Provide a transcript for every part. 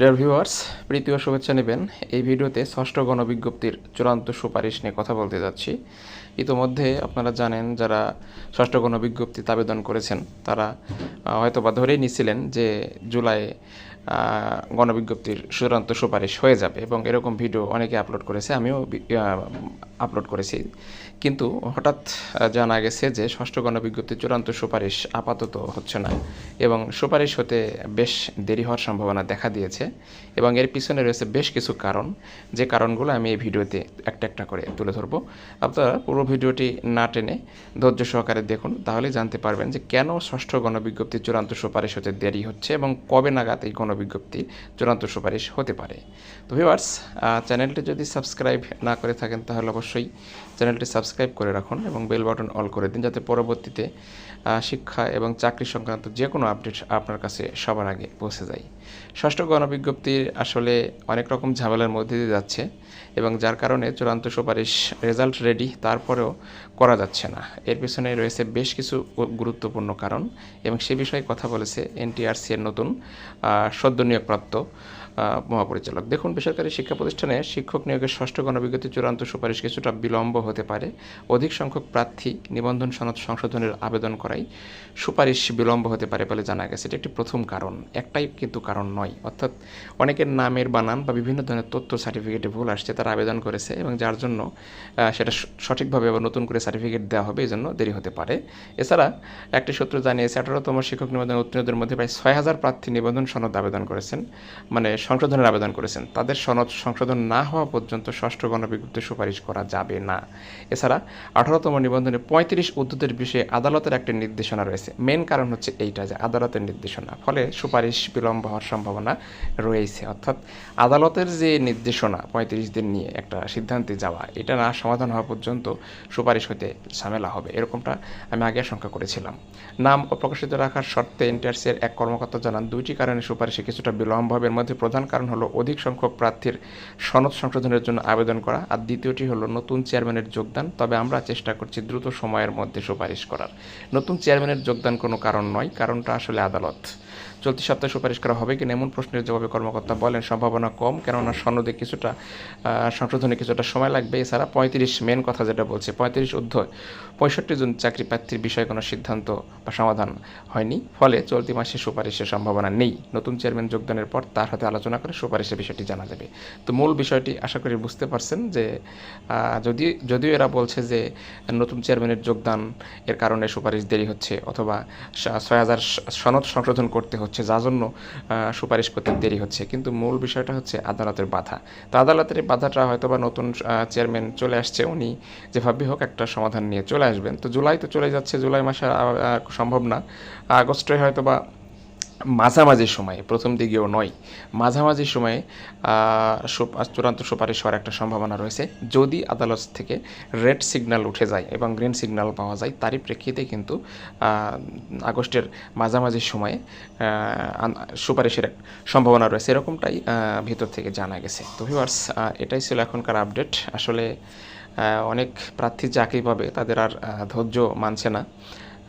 Dear viewers প্রীতি ও শুভেচ্ছা নেবেন। এই ভিডিওতে ষষ্ঠ গণবিজ্ঞপ্তির চূড়ান্ত সুপারিশ নিয়ে কথা বলতে যাচ্ছি। ইতোমধ্যে আপনারা জানেন, যারা ষষ্ঠ গণবিজ্ঞপ্তিতে আবেদন করেছেন, তারা হয়তোবা ধরেই নিছিলেন যে জুলাই গণবিজ্ঞপ্তির চূড়ান্ত সুপারিশ হয়ে যাবে এবং এরকম ভিডিও অনেকে আপলোড করেছে, আমিও আপলোড করেছি। কিন্তু হঠাৎ জানা গেছে যে ষষ্ঠ গণবিজ্ঞপ্তির চূড়ান্ত সুপারিশ আপাতত হচ্ছে না এবং সুপারিশ হতে বেশ দেরি হওয়ার সম্ভাবনা দেখা দিয়েছে এবং এর পিছনে রয়েছে বেশ কিছু কারণ। যে কারণগুলো আমি এই ভিডিওতে একটা একটা করে তুলে ধরবো। আপনারা পুরো ভিডিওটি না টেনে ধৈর্য সহকারে দেখুন, তাহলে জানতে পারবেন যে কেন ষষ্ঠ গণবিজ্ঞপ্তির চূড়ান্ত সুপারিশ হতে দেরি হচ্ছে এবং কবে নাগাদ এই গণবিজ্ঞপ্তি চূড়ান্ত সুপারিশ হতে পারে। তো ভিউয়ার্স চ্যানেলটি যদি সাবস্ক্রাইব না করে থাকেন, তাহলে অবশ্যই চ্যানেলটি সাবস্ক্রাইব করে রাখুন এবং বেল বাটন অল করে দিন, যাতে পরবর্তীতে শিক্ষা এবং চাকরি সংক্রান্ত যে কোনো আপডেট আপনার কাছে সবার আগে পৌঁছে যায়। ষষ্ঠ গণবিজ্ঞপ্তির আসলে অনেক রকম ঝামেলার মধ্যে দিয়ে যাচ্ছে এবং যার কারণে চূড়ান্ত সুপারিশ রেজাল্ট রেডি তারপরেও করা যাচ্ছে না। এর পিছনে রয়েছে বেশ কিছু গুরুত্বপূর্ণ কারণ এবং সে বিষয়ে কথা বলেছে এনটিআরসি এর নতুন সদ্য নিয়োগপ্রাপ্ত মহাপরিচালক। দেখুন, বেসরকারি শিক্ষা প্রতিষ্ঠানে শিক্ষক নিয়োগের ষষ্ঠ গণবিজ্ঞপ্তি চূড়ান্ত সুপারিশ কিছুটা বিলম্ব হতে পারে। অধিক সংখ্যক প্রার্থী নিবন্ধন সনদ সংশোধনের আবেদন করাই সুপারিশ বিলম্ব হতে পারে বলে জানা গেছে। এটা একটি প্রথম কারণ, একটাই কিন্তু কারণ নয়। অর্থাৎ অনেকের নামের বানান বা বিভিন্ন ধরনের তথ্য, সার্টিফিকেটে ভুল আসছে, তারা আবেদন করেছে এবং যার জন্য সেটা সঠিকভাবে আবার নতুন করে সার্টিফিকেট দেওয়া হবে এই জন্য দেরি হতে পারে। এছাড়া একটি সূত্র জানিয়েছে, আঠারোতম শিক্ষক নিবন্ধন উত্তীর্ণদের মধ্যে প্রায় ছয় হাজার প্রার্থী নিবন্ধন সনদ আবেদন করেছেন। মানে সংশোধনের আবেদন করেছেন। তাদের সনদ সংশোধন না হওয়া পর্যন্ত ষষ্ঠ গণবিজ্ঞপ্তি সুপারিশ করা যাবে না। এছাড়া আঠারোতম নিবন্ধনে পঁয়ত্রিশ উদ্যোগের বিষয়ে আদালতের একটি নির্দেশনা রয়েছে। মেন কারণ হচ্ছে এইটা যে আদালতের নির্দেশনা। ফলে সুপারিশ বিলম্ব হওয়ার সম্ভাবনা রয়েছে। অর্থাৎ আদালতের যে নির্দেশনা পঁয়ত্রিশ দিন নিয়ে একটা সিদ্ধান্তে যাওয়া, এটা না সমাধান হওয়া পর্যন্ত সুপারিশ হতে ঝামেলা হবে। এরকমটা আমি আগে আশঙ্কা করেছিলাম। নাম অপ্রকাশিত রাখার শর্তে এনটিআরসির এক কর্মকর্তা জানান, দুইটি কারণে সুপারিশে কিছুটা বিলম্ব হবে। এর মধ্যে প্রধান কারণ হলো অধিক সংখ্যক প্রার্থীর সনদ সংশোধনের জন্য আবেদন করা, আর দ্বিতীয়টি হলো নতুন চেয়ারম্যানের যোগদান। তবে আমরা চেষ্টা করছি দ্রুত সময়ের মধ্যে সুপারিশ করার। নতুন চেয়ারম্যানের যোগদান কোনো কারণ নয়, কারণটা আসলে আদালত। চলতি সপ্তাহে সুপারিশ করা হবে কিনা এমন প্রশ্নের জবাবে কর্মকর্তা বলেন, সম্ভাবনা কম, কেননা সনদে কিছুটা সংশোধনে কিছুটা সময় লাগবে। এছাড়া পঁয়ত্রিশ মেন কথা যেটা বলছে, পঁয়ত্রিশ অধ্যায়, পঁয়ষট্টি জন চাকরি প্রার্থীর বিষয়ে কোনো সিদ্ধান্ত বা সমাধান হয়নি, ফলে চলতি মাসে সুপারিশের সম্ভাবনা নেই। নতুন চেয়ারম্যান যোগদানের পর তার হাতে আলোচনা করে সুপারিশের বিষয়টি জানা যাবে। তো মূল বিষয়টি আশা করি বুঝতে পারছেন যে যদি, যদিও এরা বলছে যে নতুন চেয়ারম্যানের যোগদান এর কারণে সুপারিশ দেরি হচ্ছে, অথবা ছয় হাজার সনদ সংশোধন করতে হচ্ছে যার জন্য সুপারিশ করতে দেরি হচ্ছে। কিন্তু মূল বিষয়টা হচ্ছে আদালতের বাধা। তো আদালতের এই বাধাটা হয়তো বা নতুন চেয়ারম্যান চলে আসছে, উনি যেভাবে হোক একটা সমাধান নিয়ে চলে আসবেন। তো জুলাই তো চলে যাচ্ছে, জুলাই মাসে সম্ভব না। আগস্টে হয়তো বা মাঝামাঝি সময়ে, প্রথম দিকেও নয়, মাঝামাঝি সময়ে চূড়ান্ত সুপারিশ হওয়ার একটা সম্ভাবনা রয়েছে। যদি আদালত থেকে রেড সিগন্যাল উঠে যায় এবং গ্রিন সিগন্যাল পাওয়া যায়, তারই প্রেক্ষিতে কিন্তু আগস্টের মাঝামাঝি সময়ে সুপারিশের সম্ভাবনা রয়েছে। এরকমটাই ভিতর থেকে জানা গেছে। তো ভিউয়ার্স এটাই ছিল এখনকার আপডেট। আসলে অনেক প্রার্থী চাকরি পাবে তাদের আর ধৈর্য মানছে না।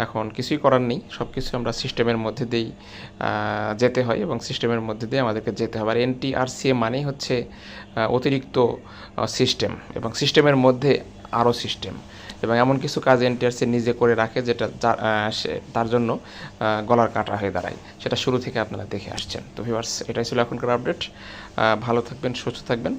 এখন কিছুই করার নেই। সব কিছু আমরা সিস্টেমের মধ্যে দিয়েই যেতে হয় এবং সিস্টেমের মধ্যে দিয়ে আমাদেরকে যেতে হবে। আর এনটিআরসিএ মানেই হচ্ছে অতিরিক্ত সিস্টেম এবং সিস্টেমের মধ্যে আরও সিস্টেম এবং এমন কিছু কাজ এনটিআরসি নিজে করে রাখে যেটা তার জন্য গলার কাটা হয়ে দাঁড়ায়। সেটা শুরু থেকে আপনারা দেখে আসছেন। তো ভিউয়ার্স এটাই ছিল এখনকার আপডেট ভালো থাকবেন, সুস্থ থাকবেন।